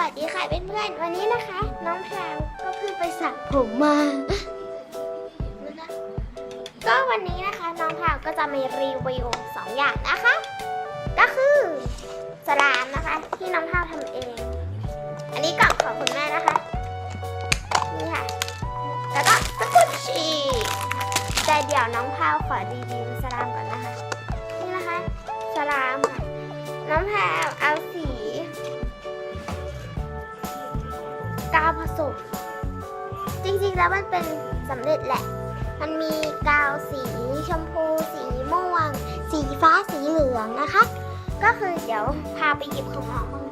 วัสดีค่ะเพื่อนๆวันนี้นะคะ น้องแพรวก็เพิ่งไปสระผมมา ก็วันนี้นะคะ น้องแพรวก็จะมีรีวิวสองอย่างนะคะ ก็คือสลามนะคะ ที่น้องแพรวทำเอง อันนี้กล่องของคุณแม่นะคะนี่ค่ะ แล้วก็สกุชชีแต่เดี๋ยวน้องแพรวขอรีวิวสลามก่อนนะคะ นี่นะคะสลามค่ะน้องแพรว กาวผสม จริงๆแล้วมันเป็นสำเร็จแหละ มันมีกาวสีชมพู สีม่วง สีฟ้าสีเหลืองนะคะ ก็คือเดี๋ยวพาไปหยิบของน้อง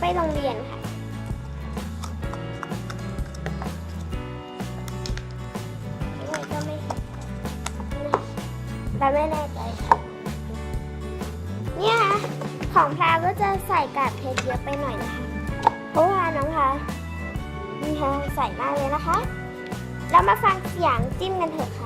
ไปโรงเรียนค่ะ ไม่ก็ไม่เราไม่แน่ใจค่ะเนี่ยค่ะ ของพราวก็จะใส่กากเพชรเยอะไปหน่อยนะคะ เพราะว่าน้องคะนี่ค่ะใส่มากเลยนะคะ เรามาฟังเสียงจิ้มกันเถอะค่ะ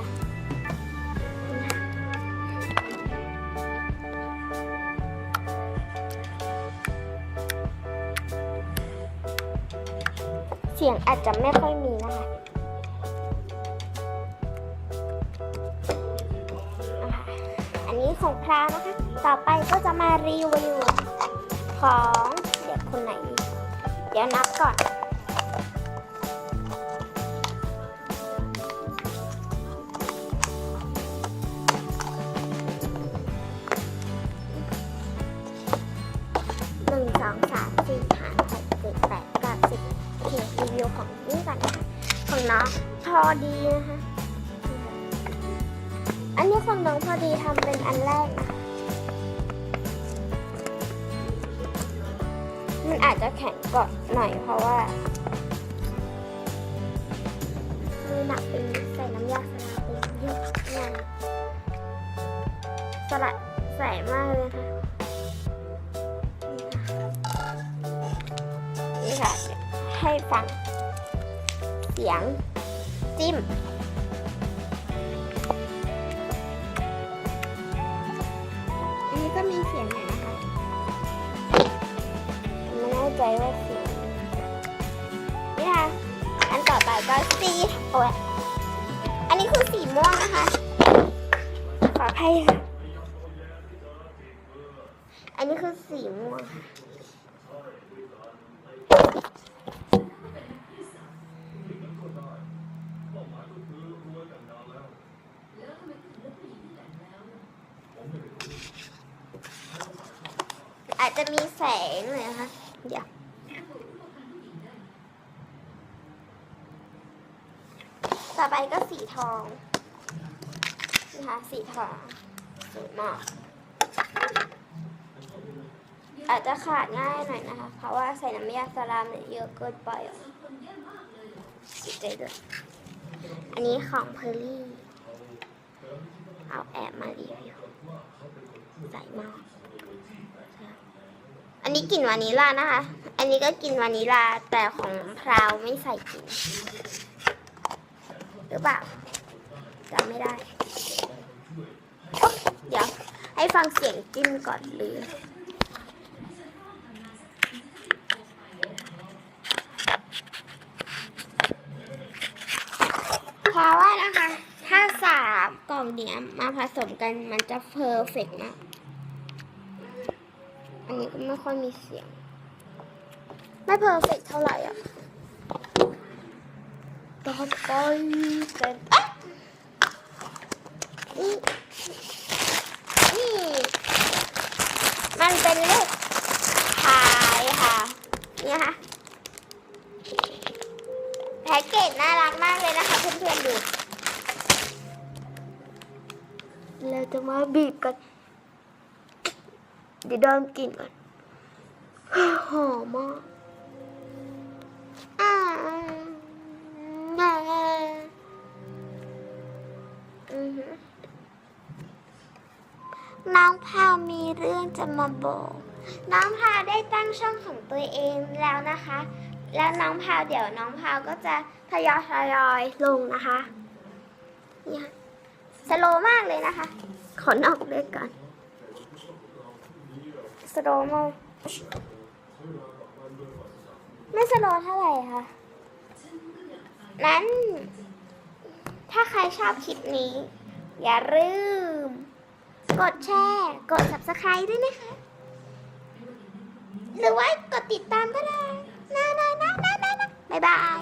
สียงอาจจะไม่ค่อยมีนะคะอันนี้ของพราวนะคะ ต่อไปก็จะมารีวิวของเด็กคนไหน เดี๋ยวนับก่อน ของน้องพอดีนะคะอันนี้ของน้องพอดีทำเป็นอันแรกนะคะมันอาจจะแข็งก่อนหน่อยเพราะว่ามือหนักเป็นใส่น้ำยาสลาเป็นเยอะมากสลัดใส่มากเลยค่ะนี่ค่ะให้ฟัง เสียง จิ้ม อันนี้ก็มีเสียงหน่อยนะคะไม่แน่ใจว่าเสียงนี่ค่ะ อันต่อไปก็สีโอ้ยอันนี้คือสีม่วงนะคะ ขออภัยค่ะ อันนี้คือสีม่วงค่ะ จจะมีแสงหน่อยนะคะเดี๋ยวต่อไปก็สีทองนะคะสีทองสวยมากอาจจะขาดง่ายหน่อยนะคะ เพราะว่าใส่น้ำยาสลามเยเยอะเกินไปอะสีใจด้วยอันนี้ของเพอร์ลี่ เอาแอบมารีวิวใส่มากอั นนี้กลิ่นวานิลลานะคะ อันนี้ก็กลิ่นวานิลลาแต่ของพราวไม่ใส่กลิ่นหรือเปล่าจำไม่ได้ เดี๋ยวให้ฟังเสียงจิ้มก่อนเลยเพราะว่านะคะ ถ้าสามกล่องเนี้ยมาผสมกันมันจะเพอร์เฟกมาก อันนี้ก็ไม่ค่อยมีเสียง ไม่เพอร์เฟกเท่าไหร่อะต่อไปเป็นอ๊ะนี่นี่ มันเป็นเลขทายค่ะ เนี่ยค่ะ แพ็กเกจน่ารักมากเลยนะคะเพื่อนๆดู เราจะมาบีบกัน เดี๋ยวดมกลิ่นก่อนหอมมากอ่าอ่าอือหือน้องพาวมีเรื่องจะมาบอก น้องพาวได้ตั้งช่องของตัวเองแล้วนะคะ แล้วน้องพาวเดี๋ยวน้องพาวก็จะทยอยทยอยลงนะคะเนี่ยสโลมากเลยนะคะ ขอนอกเลยก่อน สโลว์มากไม่สโลว์เท่าไหร่ค่ะ นั้น ถ้าใครชอบคลิปนี้ อย่าลืม กดแชร์ กด subscribe ด้วยนะคะ หรือว่ากดติดตามก็ได้นะนะนะนะนะนะบ๊ายบาย